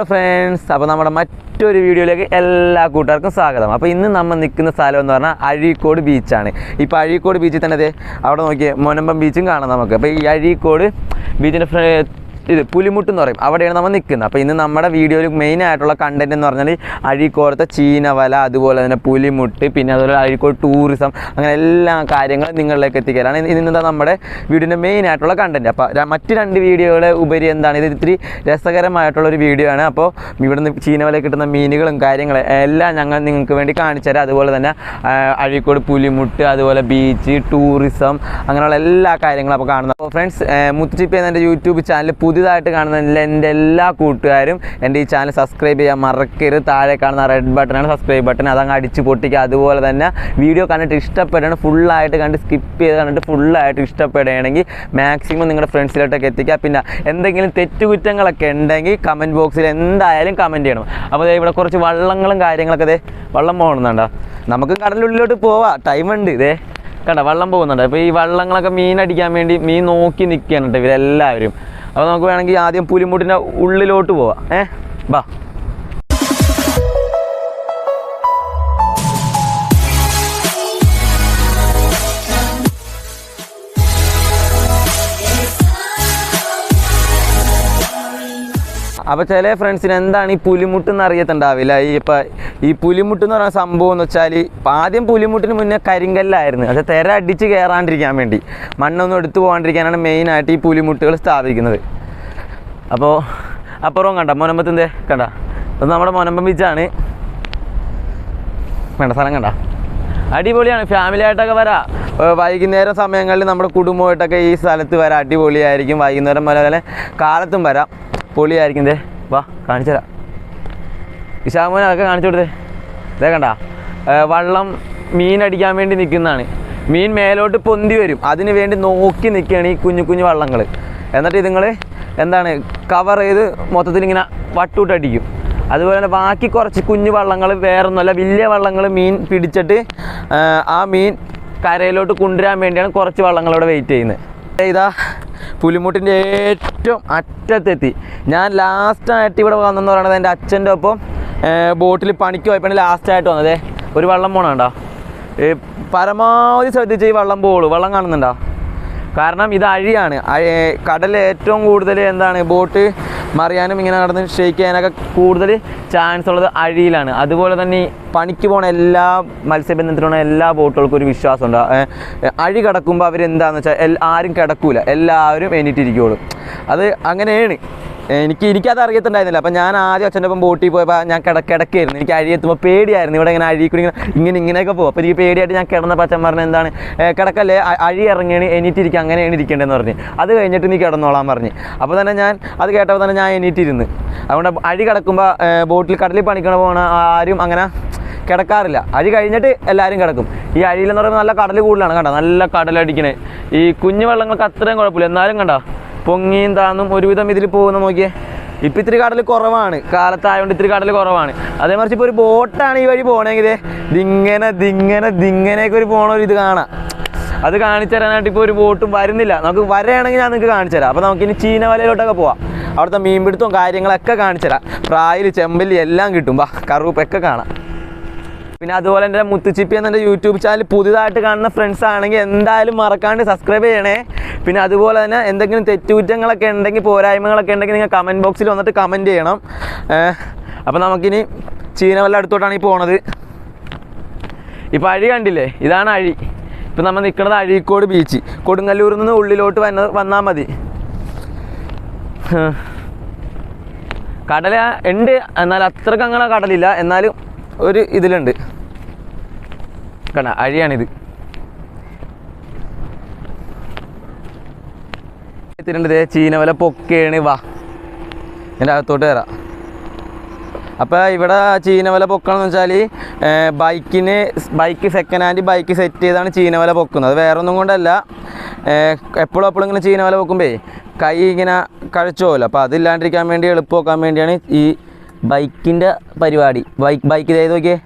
Hello friends അപ്പോൾ നമ്മുടെ മറ്റൊരു വീഡിയോയിലേക്ക് എല്ലാ കൂട്ടുകാർക്കും സ്വാഗതം. അപ്പോൾ ഇന്ന് നമ്മൾ നിൽക്കുന്ന സ്ഥലം എന്ന് പറഞ്ഞാൽ അഴീക്കോട് ബീച്ചാണ് ഇപ്പോൾ അഴീക്കോട് ബീച്ചിൽ തന്നെ അവിടെ നോക്കിയേ മൊനമ്പം ബീച്ചും കാണാം നമുക്ക്. അപ്പോൾ ഈ അഴീക്കോട് ബീച്ചിന്റെ ഇത് പുലിമുട്ട് എന്ന് പറയും. അവിടെയാണ് നമ്മൾ നിൽക്കുന്നത്. അപ്പോൾ ഇന്ന് നമ്മുടെ വീഡിയോയിൽ മെയിൻ ആയിട്ടുള്ള കണ്ടന്റ് എന്ന് പറഞ്ഞാൽ അഴീക്കോടത്തെ ചീനവല അതുപോലെ തന്നെ പുലിമുട്ട് പിന്നെ അതുപോലെ അഴീക്കോട് ടൂറിസം അങ്ങനെ എല്ലാ കാര്യങ്ങളും നിങ്ങളിലേക്ക് എത്തിക്കലാണ്. ഇന്നെന്താ നമ്മുടെ വീഡിയോന്റെ മെയിൻ ആയിട്ടുള്ള കണ്ടന്റ് അപ്പോൾ മറ്റ് രണ്ട് വീഡിയോകളെ ഉപരി എന്താണ്? ഇത് ഇത്തിരി രസകരമായിട്ടുള്ള ഒരു വീഡിയോ ആണ്. അപ്പോൾ ഇവിടുന്ന് ചീനവല കിട്ടുന്ന മീനുകളും കാര്യങ്ങളും എല്ലാം ഞങ്ങൾ നിങ്ങൾക്ക് വേണ്ടി കാണിച്ചു തരാം. അതുപോലെ തന്നെ അഴീക്കോട് പുലിമുട്ട് അതുപോലെ ബീച്ച് ടൂറിസം അങ്ങനെയുള്ള എല്ലാ കാര്യങ്ങളും അപ്പോൾ കാണുന്നത് അപ്പോൾ ഫ്രണ്ട്സ് മുത്തുച്ചിപ്പി എന്ന യൂട്യൂബ് ചാനൽ പുതിയതായിട്ട് കാണുന്ന എന്റെ എല്ലാ കൂട്ടുകാരും എന്റെ ഈ ചാനൽ സബ്സ്ക്രൈബ് ചെയ്യാൻ മറക്കരുത്. താഴെ കാണുന്ന റെഡ് ബട്ടനാണ് സബ്സ്ക്രൈബ് ബട്ടൺ അതങ്ങ് അടിച്ച് പൊട്ടിക്കുക അതുപോലെ തന്നെ വീഡിയോ കണ്ടിട്ട് ഇഷ്ടപ്പെടുകയാണ് ഫുള്ളായിട്ട് കണ്ട് സ്കിപ്പ് ചെയ്ത് കണ്ടിട്ട് ഫുള്ളായിട്ട് ഇഷ്ടപ്പെടുകയാണെങ്കിൽ മാക്സിമം നിങ്ങളുടെ ഫ്രണ്ട്സിലോട്ടൊക്കെ എത്തിക്കുക. പിന്നെ എന്തെങ്കിലും തെറ്റുകുറ്റങ്ങളൊക്കെ ഉണ്ടെങ്കിൽ കമന്റ് ബോക്സിൽ എന്തായാലും കമന്റ് ചെയ്യണം. അപ്പോൾ ഇവിടെ കുറച്ച് വള്ളങ്ങളും കാര്യങ്ങളൊക്കെ അതെ വള്ളം പോകുന്നുണ്ടോ നമുക്ക് കടലുള്ളിലോട്ട് പോവാം. ടൈമുണ്ട് ഇതേ കണ്ട? വള്ളം പോകുന്നുണ്ട്? അപ്പോൾ ഈ വള്ളങ്ങളൊക്കെ മീൻ അടിക്കാൻ വേണ്ടി മീൻ നോക്കി നിൽക്കുകയാണ് കേട്ടോ ഇവരെല്ലാവരും. അപ്പോൾ നമുക്ക് വേണമെങ്കിൽ ആദ്യം പുലിമുട്ടിന്റെ ഉള്ളിലോട്ട് പോവാം. ഏ? ബാ. അപ്പോൾ ചില ഫ്രണ്ട്സിന് എന്താണ് ഈ പുലിമുട്ട് എന്ന് അറിയത്തുണ്ടാവില്ല ഈ ഇപ്പോൾ ഈ പുലിമുട്ട് എന്ന് പറയുന്ന സംഭവം എന്ന് വെച്ചാൽ ആദ്യം പുലിമുട്ടിന് മുന്നേ കരിങ്കല്ലായിരുന്നു. അത് തിര അടിച്ച് കയറാണ്ടിരിക്കാൻ വേണ്ടി. മണ്ണൊന്നും എടുത്തു പോകാണ്ടിരിക്കാനാണ് മെയിനായിട്ട് ഈ പുലിമുട്ടുകൾ സ്ഥാപിക്കുന്നത്. അപ്പോൾ അപ്പുറവും കണ്ട മൊനമ്പത്തിന്റെ കണ്ട? അത് നമ്മുടെ മൊനമ്പം ബീച്ചാണ് വേണ്ട സ്ഥലം കണ്ട. അടിപൊളിയാണ് ഫാമിലി ആയിട്ടൊക്കെ വരാം. വൈകുന്നേരം സമയങ്ങളിൽ നമ്മുടെ കുടുംബമായിട്ടൊക്കെ ഈ സ്ഥലത്ത് വരാം. അടിപൊളിയായിരിക്കും വൈകുന്നേരം പോലെ കാലത്തും വരാം. പൊളിയായിരിക്കും ദേ. വാ കാണിച്ചു തരാം. വിശാഖമോനെ അതൊക്കെ കാണിച്ചു കൊടുത്തേ. ഇതേ കണ്ട. വള്ളം മീൻ അടിക്കാൻ വേണ്ടി നിൽക്കുന്നതാണ് മീൻ മേലോട്ട് പൊന്തി വരും. അതിന് വേണ്ടി നോക്കി നിൽക്കുകയാണ് ഈ കുഞ്ഞു കുഞ്ഞു വള്ളങ്ങൾ എന്നിട്ട് ഇതുങ്ങൾ എന്താണ് കവർ ചെയ്ത് മൊത്തത്തിൽ ഇങ്ങനെ വട്ടൂട്ടടിക്കും അതുപോലെ തന്നെ ബാക്കി കുറച്ച് കുഞ്ഞു വള്ളങ്ങൾ വേറൊന്നുമല്ല വലിയ വള്ളങ്ങൾ മീൻ പിടിച്ചിട്ട് ആ മീൻ കരയിലോട്ട് കൊണ്ടുവരാൻ വേണ്ടിയാണ് കുറച്ച് വള്ളങ്ങളോട് വെയിറ്റ് ചെയ്യുന്നത്. ഇതാ പുലിമുട്ടിന്റെ ഏറ്റവും അറ്റത്തെത്തി. ഞാൻ ലാസ്റ്റായിട്ട് ഇവിടെ വന്നെന്ന് പറയുന്നത് എന്റെ അച്ഛന്റെ ഒപ്പം ബോട്ടിൽ പണിക്ക് പോയപ്പോൾ ലാസ്റ്റായിട്ട് വന്നതേ. ഒരു വള്ളം പോണുണ്ടോ? പരമാവധി ശ്രദ്ധിച്ച് ഈ വള്ളം പോളൂ. വള്ളം കാണുന്നുണ്ടോ? കാരണം ഇത് അഴിയാണ്. കടൽ ഏറ്റവും കൂടുതൽ എന്താണ് ബോട്ട് മറിയാനും ഇങ്ങനെ നടന്ന് ഷെയ്ക്ക് ചെയ്യാനൊക്കെ കൂടുതൽ ചാൻസ് ഉള്ളത് അഴിയിലാണ്. അതുപോലെ തന്നെ ഈ പണിക്ക് പോണ എല്ലാ മത്സ്യബന്ധനത്തിലുള്ള എല്ലാ ബോട്ടുകൾക്കും ഒരു വിശ്വാസമുണ്ട്. അഴി കിടക്കുമ്പോൾ അവരെന്താന്ന് വെച്ചാൽ ആരും കിടക്കൂല. എല്ലാവരും എണീറ്റിരിക്കുള്ളൂ അത് അങ്ങനെയാണ്. എനിക്ക് എനിക്കത് അറിയത്തുണ്ടായിരുന്നില്ല. അപ്പം ഞാൻ ആദ്യം അച്ഛന്റെ ഒപ്പം ബോട്ടിൽ പോയപ്പോൾ ഞാൻ കിട കിടക്കായിരുന്നു. എനിക്ക് അഴിയെത്തുമ്പോൾ പേടിയായിരുന്നു. ഇവിടെ ഇങ്ങനെ അഴി കൂടി ഇങ്ങനെ ഇങ്ങനെ ഇങ്ങനെയൊക്കെ പോകും. അപ്പോൾ എനിക്ക് പേടിയായിട്ട് ഞാൻ കിടന്നപ്പോൾ അച്ഛൻ പറഞ്ഞ എന്താണ് "ഏ, കിടക്കല്ലേ? അഴി ഇറങ്ങിയാണ് എണീറ്റിരിക്കുക അങ്ങനെ എണീറ്റിരിക്കേണ്ടതെന്ന് പറഞ്ഞ്. അത് കഴിഞ്ഞിട്ട് നീ കിടന്നോളാൻ പറഞ്ഞ്. അപ്പോൾ തന്നെ ഞാൻ അത് കേട്ടപ്പോൾ തന്നെ ഞാൻ എണീറ്റിരുന്ന്. അതുകൊണ്ട് അഴി കിടക്കുമ്പോൾ ബോട്ടിൽ കടലിൽ പണിക്കണ പോകണ ആരും അങ്ങനെ കിടക്കാറില്ല. അഴി കഴിഞ്ഞിട്ട് എല്ലാവരും കിടക്കും. ഈ അഴിയിലെന്ന് പറയുമ്പോൾ നല്ല കടൽ കൂടുതലാണ് കണ്ടോ? നല്ല കടലടിക്കണേ. ഈ കുഞ്ഞു വെള്ളങ്ങൾക്ക് അത്രയും കുഴപ്പമില്ല. എന്നാലും കണ്ടോ? പൊങ്ങിയും താന്നും ഒരുവിധം ഇതിൽ പോകുന്ന നോക്കിയേ. ഇപ്പം ഇത്തിരി കടൽ കുറവാണ്. കാലത്തായതുകൊണ്ട് ഇത്തിരി കടൽ കുറവാണ്. അതേ മറിച്ച് ഇപ്പോൾ ഒരു ബോട്ടാണ് ഈ വഴി പോകണമെങ്കിൽ ദിങ്ങനെ ദിങ്ങനെ ദിങ്ങനെയൊക്കെ ഒരു പോണ ഒരു ഇത് കാണാം. അത് കാണിച്ചു തരാനായിട്ട് ഇപ്പോൾ ഒരു ബോട്ടും വരുന്നില്ല. നമുക്ക് വരയാണെങ്കിൽ ഞാൻ നിങ്ങൾക്ക് കാണിച്ചു തരാം. അപ്പോൾ നമുക്കിനി ചീനവലയിലോട്ടൊക്കെ പോവാം. അവിടുത്തെ മീൻപിടുത്തവും കാര്യങ്ങളൊക്കെ കാണിച്ചു തരാം. പ്രായിൽ ചെമ്പല്ലി എല്ലാം കിട്ടും. വാ കറുപ്പൊക്കെ കാണാം. പിന്നെ അതുപോലെ എന്റെ മുത്തുച്ചിപ്പി എന്ന യൂട്യൂബ് ചാനൽ പുതിയതായിട്ട് കാണുന്ന ഫ്രണ്ട്സ് ആണെങ്കിൽ എന്തായാലും മറക്കാണ്ട് സബ്സ്ക്രൈബ് ചെയ്യണേ. പിന്നെ അതുപോലെ തന്നെ എന്തെങ്കിലും തെറ്റുകുറ്റങ്ങളൊക്കെ ഉണ്ടെങ്കിൽ പോരായ്മകളൊക്കെ ഉണ്ടെങ്കിൽ നിങ്ങൾ കമന്റ് ബോക്സിൽ വന്നിട്ട് കമന്റ് ചെയ്യണം. അപ്പോൾ നമുക്കിനി ചീനവല്ല അടുത്തോട്ടാണ് ഈ പോണത്. ഇപ്പോൾ അഴി കണ്ടില്ലേ? ഇതാണ് അഴി. ഇപ്പം നമ്മൾ നിൽക്കുന്നത് അഴീക്കോട് ബീച്ച് കൊടുങ്ങല്ലൂരിൽ നിന്ന് ഉള്ളിലോട്ട് വന്ന വന്നാൽ മതി. കടല ഉണ്ട്. എന്നാൽ അത്രയ്ക്ക് കടലില്ല. എന്നാലും ഒരു ഇതിലുണ്ട്. കണ്ട അഴിയാണിത്. എത്തിയിട്ടുണ്ട് ചീനവല പൊക്കേണ് വാ. എന്റെ അകത്തോട്ട് കയറാം അപ്പോൾ ഇവിടെ ചീനവല പൊക്കണം എന്ന് വെച്ചാൽ ബൈക്കിന് bike second hand bike set ചെയ്താണ് ചീനവല പൊക്കുന്നത്. വേറെ ഒന്നും കൊണ്ടല്ല. എപ്പോഴും എപ്പോഴും ഇങ്ങനെ ചീനവല പൊക്കുമ്പേ കൈ ഇങ്ങനെ കഴിച്ചു പോകുമല്ലോ അപ്പോൾ അതില്ലാണ്ടിരിക്കാൻ വേണ്ടി എളുപ്പമാക്കാൻ വേണ്ടിയാണ് ഈ ബൈക്കിന്റെ പരിപാടി. ബൈക്ക് ബൈക്ക് ചെയ്ത് നോക്കിയേ.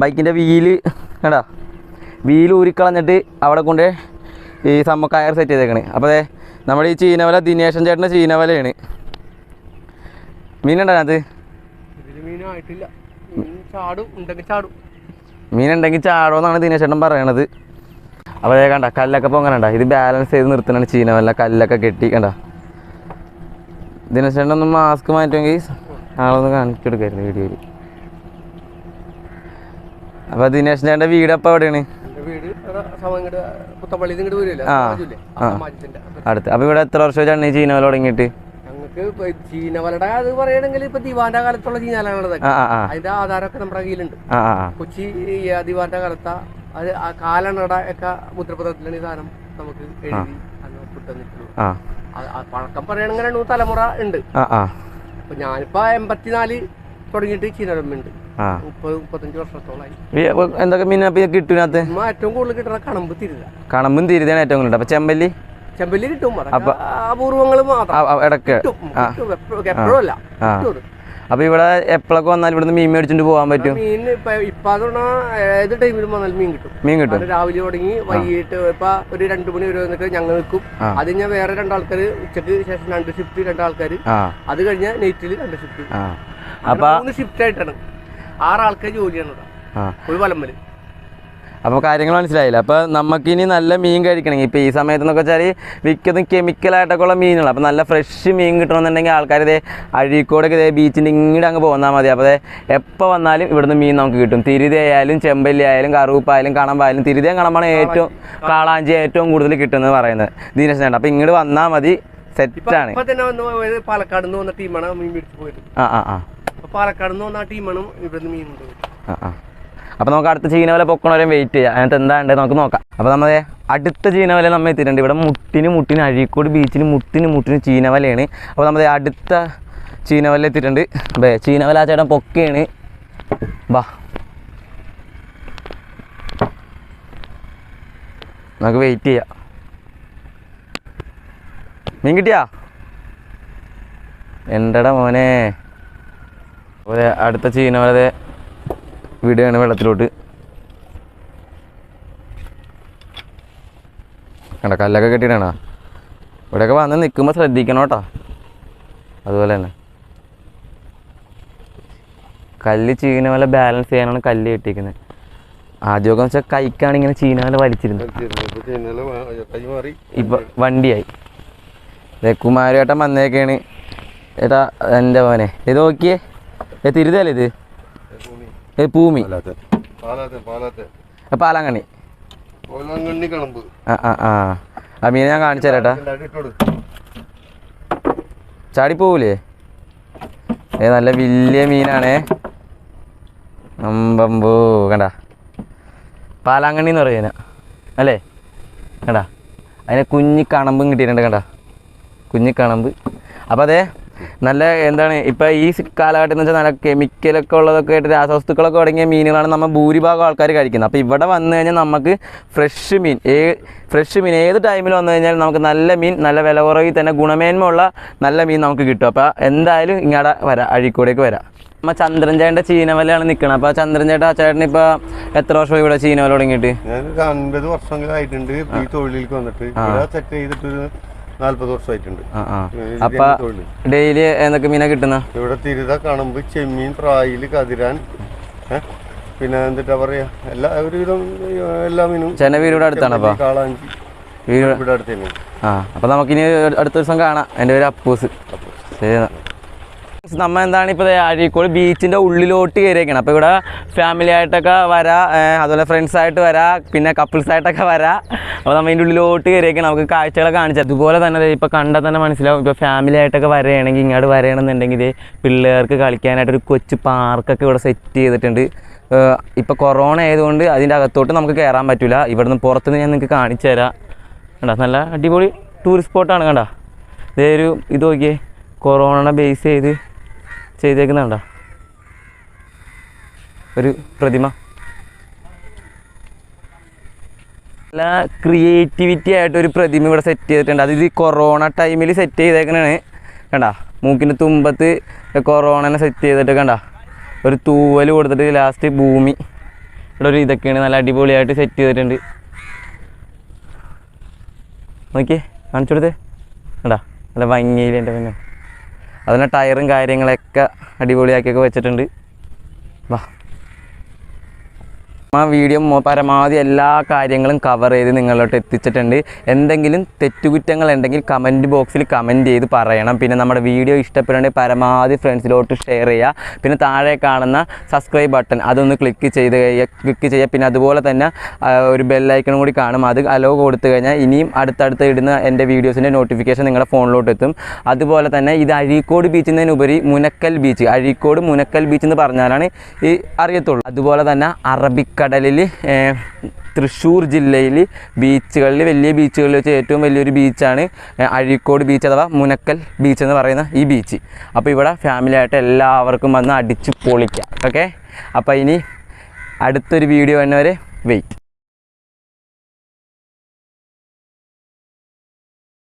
ബൈക്കിന്റെ വീൽ കണ്ടാ? വീൽ ഊരിക്കളഞ്ഞിട്ട് അവിടെ കൊണ്ട് ഈ സമ്മ കയർ സെറ്റ് ചെയ്തേക്കണ്. അപ്പോൾ അതെ നമ്മുടെ ഈ ചീനവല ദിനേശൻ ചേട്ടന്റെ ചീനവലയാണ്. മീനുണ്ടോ മീനുണ്ടെങ്കിൽ മീനായിട്ടില്ല മീൻ ചാടും ഉണ്ടെങ്കിൽ ചാടും. മീനുണ്ടെങ്കിൽ ചാടോന്നാണ് ദിനേശേട്ടൻ പറയണത്. അപ്പോൾ അതേ കണ്ട കല്ലൊക്കെ പൊങ്ങനണ്ട ഇത് ബാലൻസ് ചെയ്ത് നിർത്തണ ചീനവല കല്ലൊക്കെ കെട്ടി കണ്ട? ദിനേശ് ചേട്ടൻ ഒന്ന് മാസ്ക് മാറ്റുമെങ്കിൽ ആളൊന്ന് കാണിച്ചു കൊടുക്കായിരുന്നു വീഡിയോയിൽ അപ്പൊ ദിനേശ് ചേട്ടന്റെ വീട് അപ്പൊ എവിടെയാണ് അടുത്ത്. അപ്പൊ ഇവിടെ എത്ര വർഷം ചേട്ടൻ ഈ ചീനവല തുടങ്ങിയിട്ട് ചീനവലയുടെ അത് പറയുകയാണെങ്കിൽ ഇപ്പൊ ദിവാന്റെ കാലത്തുള്ള ചീനാലാണത് അതിന്റെ ആധാരമൊക്കെ നമ്മുടെ കയ്യിലുണ്ട്. കൊച്ചി ദിവാന്റെ കാലത്ത അത് ആ കാലണട ഒക്കെ മുദ്രപത്രത്തിലാണ് ഈ സാധനം നമുക്ക് എഴുതി അന്ന് കിട്ടുന്നിട്ടുള്ളൂ പഴക്കം പറയുകയാണെങ്കിൽ രണ്ടു തലമുറ ഉണ്ട്. അപ്പൊ ഞാനിപ്പോ എൺപത്തിനാല് തുടങ്ങിയിട്ട് ചീനരമ്മുണ്ട് മുപ്പത് മുപ്പത്തഞ്ച് എന്തൊക്കെ അപ്പോൾ ഏറ്റവും കൂടുതൽ കിട്ടുന്ന കണമ്പ് കണമ്പും തിരുതാണ് ഏറ്റവും കൂടുതൽ. ചെമ്പല്ലി? ചെമ്പല്ലി കിട്ടും. അപൂർവങ്ങൾ അപൂർവങ്ങൾ മാത്രം എപ്പോഴും എപ്പോഴും അല്ല. അപ്പോൾ ഇവിടെ എപ്പോഴൊക്കെ വന്നാലും ഇവിടുന്ന് മീൻ മേടിച്ചിട്ട് പോകാൻ പറ്റും? മീൻ ഇപ്പൊ ഏത് ടൈമിലും വന്നാലും മീൻ കിട്ടും. മീൻ കിട്ടും. രാവിലെ തുടങ്ങി വൈകിട്ട് ഇപ്പൊ ഒരു രണ്ടു മണി വരെ വന്നിട്ട് ഞങ്ങൾ നിൽക്കും. അത് ഞാൻ വേറെ രണ്ടാൾക്കാര് ഉച്ചയ്ക്ക് ശേഷം രണ്ട് ഷിഫ്റ്റ് രണ്ടാൾക്കാര്. അത് കഴിഞ്ഞ നൈറ്റിൽ രണ്ട് ഷിഫ്റ്റ് അപ്പൊ ഷിഫ്റ്റ് ആയിട്ടാണ്. ആറാൾക്കാർ ജോലിയാണ് ഒരു വലമ്പൽ അപ്പോൾ കാര്യങ്ങൾ മനസ്സിലായില്ല? അപ്പോൾ നമുക്കിനി നല്ല മീൻ കഴിക്കണമെങ്കിൽ ഇപ്പോൾ ഈ സമയത്ത് എന്നൊക്കെ വെച്ചാൽ മിക്കതും കെമിക്കലായിട്ടൊക്കെ ഉള്ള മീനുകൾ അപ്പോൾ നല്ല ഫ്രഷ് മീൻ കിട്ടണമെന്നുണ്ടെങ്കിൽ ആൾക്കാർ ഇതേ അഴീക്കോടൊക്കെ ഇതേ ബീച്ചിന്റെ ഇങ്ങോട്ട് അങ്ങ് പോന്നാൽ മതി. അപ്പോൾ അതേ എപ്പോൾ വന്നാലും ഇവിടുന്ന് മീൻ നമുക്ക് കിട്ടും. തിരിതയായാലും ചെമ്പല്ലിയായാലും ചെമ്പല്ലി ആയാലും കറുപ്പായാലും കണമ്പായാലും തിരുതിയും കണമ്പാണ് ഏറ്റവും കാളാഞ്ചി ഏറ്റവും കൂടുതൽ കിട്ടുന്നത് പറയുന്നത്. ദീനേശ് ചേട്ടൻ അപ്പോൾ ഇങ്ങോട്ട് വന്നാൽ മതി. സെറ്റാണ് പാലക്കാട് നിന്ന് വന്ന ടീമാണ് മീൻ പിടിച്ചു പോയത്. ആ ആ പാലക്കാട് നിന്ന് വന്ന ടീമാണ് ഇവിടുന്ന് മീൻ ആ ആ. അപ്പോൾ നമുക്ക് അടുത്ത ചീനവല പൊക്കണവരെ വെയിറ്റ് ചെയ്യാം. അതിനകത്ത് എന്താ ഉണ്ട് നമുക്ക് നോക്കാം. അപ്പോൾ നമ്മൾ അടുത്ത ചീനവല നമ്മൾ എത്തിയിട്ടുണ്ട്. ഇവിടെ മുട്ടിന് മുട്ടിന് അഴീക്കോട് ബീച്ചിന് മുട്ടിന് മുട്ടിന് ചീനവലയാണ് അപ്പോൾ നമ്മൾ അടുത്ത ചീനവല എത്തിയിട്ടുണ്ട്. ബേ ചീനവല ആ ചേട്ടൻ പൊക്കയാണ്. ബാ നമുക്ക് വെയിറ്റ് ചെയ്യാം. മീൻ കിട്ടിയാ? എന്തടാ മോനെ? അതുപോലെ അടുത്ത ചീനവല വിടുകയാണ് വെള്ളത്തിലോട്ട്. കണ്ട കല്ലൊക്കെ കെട്ടിയിട്ടാണ്? ഇവിടെയൊക്കെ വന്ന് നിൽക്കുമ്പോൾ ശ്രദ്ധിക്കണം കേട്ടോ. അതുപോലെ തന്നെ. കല്ല് ചീന പോലെ ബാലൻസ് ചെയ്യാനാണ് കല്ല് കെട്ടിയിരിക്കുന്നത്. ആദ്യമൊക്കെ വെച്ചാൽ കൈക്കാണ് ഇങ്ങനെ ചീന പോലെ വലിച്ചിരുന്നത്. ഇപ്പൊ വണ്ടിയായി. ദേ കുമാരേട്ടൻ വന്നേക്കാണ്. ഏട്ടാ എന്റെ മോനെ. ഇത് നോക്കിയേ. തിരുതല്ലേ ഇത്? ഏ, പാലാങ്കണ്ണി. ആ ആ ആ. ആ മീനെ ഞാൻ കാണിച്ചു തരാട്ടാ. ചാടിപ്പോവൂലേ ചാടി പോവൂലേ ഏ നല്ല വലിയ മീനാണേ. അമ്പമ്പൂ കണ്ട. പാലാങ്കണ്ണി എന്ന് പറയുന്ന അല്ലേ? കണ്ട. അതിന് കുഞ്ഞി കണമ്പും കിട്ടിയിട്ടുണ്ട് കണ്ട. കുഞ്ഞി കണമ്പ് അപ്പോൾ അതെ നല്ല എന്താണ് ഇപ്പം ഈ കാലഘട്ടം എന്ന് വെച്ചാൽ നല്ല കെമിക്കലൊക്കെ ഉള്ളതൊക്കെ ആയിട്ട് രാസവസ്തുക്കളൊക്കെ അടങ്ങിയ മീനുകളാണ് നമ്മൾ ഭൂരിഭാഗം ആൾക്കാർ കഴിക്കുന്നത്. അപ്പോൾ ഇവിടെ വന്നു കഴിഞ്ഞാൽ നമുക്ക് ഫ്രഷ് മീൻ ഏ ഫ്രഷ് മീൻ ഏത് ടൈമിൽ വന്നു കഴിഞ്ഞാൽ നമുക്ക് നല്ല മീൻ നല്ല വില കുറവിൽ തന്നെ ഗുണമേന്മയുള്ള നല്ല മീൻ നമുക്ക് കിട്ടും. അപ്പോൾ എന്തായാലും ഇങ്ങോട്ട് വരാം അഴീക്കോടേക്ക് വരാം. നമ്മൾ ചന്ദ്രൻ ചേട്ടന്റെ ചീനവലയാണ് നിൽക്കുന്നത് അപ്പോൾ ചന്ദ്രൻ ചേട്ടാ ചേട്ടൻ ഇപ്പോൾ എത്ര വർഷം ഇവിടെ ചീനവല തുടങ്ങിയിട്ട്? ഞാൻ അൻപത് വർഷമെങ്കിലും ആയിട്ടുണ്ട് ഈ തൊഴിലേക്ക് വന്നിട്ട്. സെറ്റ് ചെയ്തിട്ട് ഒരു നാല്പത് വർഷമായിട്ടുണ്ട് ഡെയിലി എന്തൊക്കെ മീനാ കിട്ടുന്ന? ഇവിടെ തിരുത കണമ്പ് ചെമ്മീൻ പ്രായിൽ കതിരാൻ പിന്നെ എന്താ പറയാ? എല്ലാ ഒരുവിധം എല്ലാ മീനും. ചേട്ടന്റെ വീടിവിടെ അടുത്താണ് കാളാഞ്ചി. വീട് ഇവിടെ അടുത്ത് തന്നെ ആ അപ്പൊ നമുക്കിനി അടുത്ത ദിവസം കാണാം. എന്റെ പേര് അപ്പൂസ്. ശരി എന്നാ. നമ്മ എന്താണ് ഇപ്പോൾ അഴീക്കോട് ബീച്ചിന്റെ ഉള്ളിലോട്ട് കയറിയേക്കണം അപ്പോൾ ഇവിടെ ഫാമിലി ആയിട്ടൊക്കെ വരാം അതുപോലെ ഫ്രണ്ട്സ് ആയിട്ട് വരാം പിന്നെ കപ്പിൾസ് ആയിട്ടൊക്കെ വരാം. അപ്പോൾ നമ്മൾ ഇതിന്റെ ഉള്ളിലോട്ട് കയറിയേക്കണം നമുക്ക് കാഴ്ചകളെ കാണിച്ചാൽ അതുപോലെ തന്നെ ഇപ്പോൾ കണ്ടാൽ തന്നെ മനസ്സിലാവും. ഇപ്പോൾ ഫാമിലി ആയിട്ടൊക്കെ വരികയാണെങ്കിൽ ഇങ്ങോട്ട് വരികയാണെന്നുണ്ടെങ്കിൽ പിള്ളേർക്ക് കളിക്കാനായിട്ടൊരു കൊച്ചു പാർക്കൊക്കെ ഇവിടെ സെറ്റ് ചെയ്തിട്ടുണ്ട്. ഇപ്പോൾ കൊറോണ ആയതുകൊണ്ട് അതിന്റെ അകത്തോട്ട് നമുക്ക് കയറാൻ പറ്റില്ല ഇവിടുന്ന് പുറത്തുനിന്ന് ഞാൻ നിങ്ങൾക്ക് കാണിച്ചു തരാം. കണ്ട നല്ല അടിപൊളി ടൂറിസ്റ്റ് സ്പോട്ടാണ് കണ്ട. ഇതേ ഒരു ഇത് നോക്കിയേ. കൊറോണ ബേസ് ചെയ്ത് ചെയ്തേക്കുന്നുണ്ട? ഒരു പ്രതിമ. നല്ല ക്രിയേറ്റിവിറ്റി ആയിട്ട് ഒരു പ്രതിമ ഇവിടെ സെറ്റ് ചെയ്തിട്ടുണ്ട്. അത് ഇത് കൊറോണ ടൈമിൽ സെറ്റ് ചെയ്തേക്കണാണ്. കണ്ട? മൂക്കിന്റെ തുമ്പത്ത് കൊറോണനെ സെറ്റ് ചെയ്തിട്ട് കണ്ട? ഒരു തൂവൽ കൊടുത്തിട്ട് ലാസ്റ്റ് ഭൂമി. ഇവിടെ ഒരു ഇതൊക്കെയാണ് നല്ല അടിപൊളിയായിട്ട് സെറ്റ് ചെയ്തിട്ടുണ്ട്. നോക്കിയേ കാണിച്ചു കൊടുത്തേ. കണ്ടാ? നല്ല എന്റെ പിന്നെ. അതിനെ ടയറും കാര്യങ്ങളൊക്കെ അടിപൊളിയാക്കിയൊക്കെ വെച്ചിട്ടുണ്ട്. വാ. ആ വീഡിയോ പരമാവധി എല്ലാ കാര്യങ്ങളും കവർ ചെയ്ത് നിങ്ങളിലോട്ട് എത്തിച്ചിട്ടുണ്ട്. എന്തെങ്കിലും തെറ്റുകുറ്റങ്ങൾ ഉണ്ടെങ്കിൽ കമന്റ് ബോക്സിൽ കമന്റ് ചെയ്ത് പറയണം. പിന്നെ നമ്മുടെ വീഡിയോ ഇഷ്ടപ്പെടുന്നുണ്ടെങ്കിൽ പരമാവധി ഫ്രണ്ട്സിലോട്ട് ഷെയർ ചെയ്യുക. പിന്നെ താഴെ കാണുന്ന സബ്സ്ക്രൈബ് ബട്ടൺ അതൊന്ന് ക്ലിക്ക് ചെയ്ത് ക്ലിക്ക് ചെയ്യുക. പിന്നെ അതുപോലെ തന്നെ ഒരു ബെല്ലൈക്കണും കൂടി കാണും. അത് അലോ കൊടുത്തു കഴിഞ്ഞാൽ ഇനിയും അടുത്തടുത്ത് ഇടുന്ന എന്റെ വീഡിയോസിന്റെ നോട്ടിഫിക്കേഷൻ നിങ്ങളുടെ ഫോണിലോട്ട് എത്തും. അതുപോലെ തന്നെ ഇത് അഴീക്കോട് ബീച്ചിൽ നിന്നുപരി മുനക്കൽ ബീച്ച് അഴീക്കോട് മുനക്കൽ ബീച്ച് എന്ന് പറഞ്ഞാലാണ് ഈ അറിയത്തുള്ളൂ. അതുപോലെ തന്നെ അറബിക്കടലിൽ ഏഹ്, തൃശ്ശൂർ ജില്ലയിൽ ബീച്ചുകളിൽ വലിയ ബീച്ചുകളിൽ വെച്ച് ഏറ്റവും വലിയൊരു ബീച്ചാണ് അഴീക്കോട് ബീച്ച് അഥവാ മുനക്കൽ ബീച്ച് എന്ന് പറയുന്ന ഈ ബീച്ച്. അപ്പോൾ ഇവിടെ ഫാമിലി ആയിട്ട് എല്ലാവർക്കും വന്ന് അടിച്ച് പൊളിക്കാം ഓക്കെ അപ്പോൾ ഇനി അടുത്തൊരു വീഡിയോ വരുന്നവരെ വെയിറ്റ്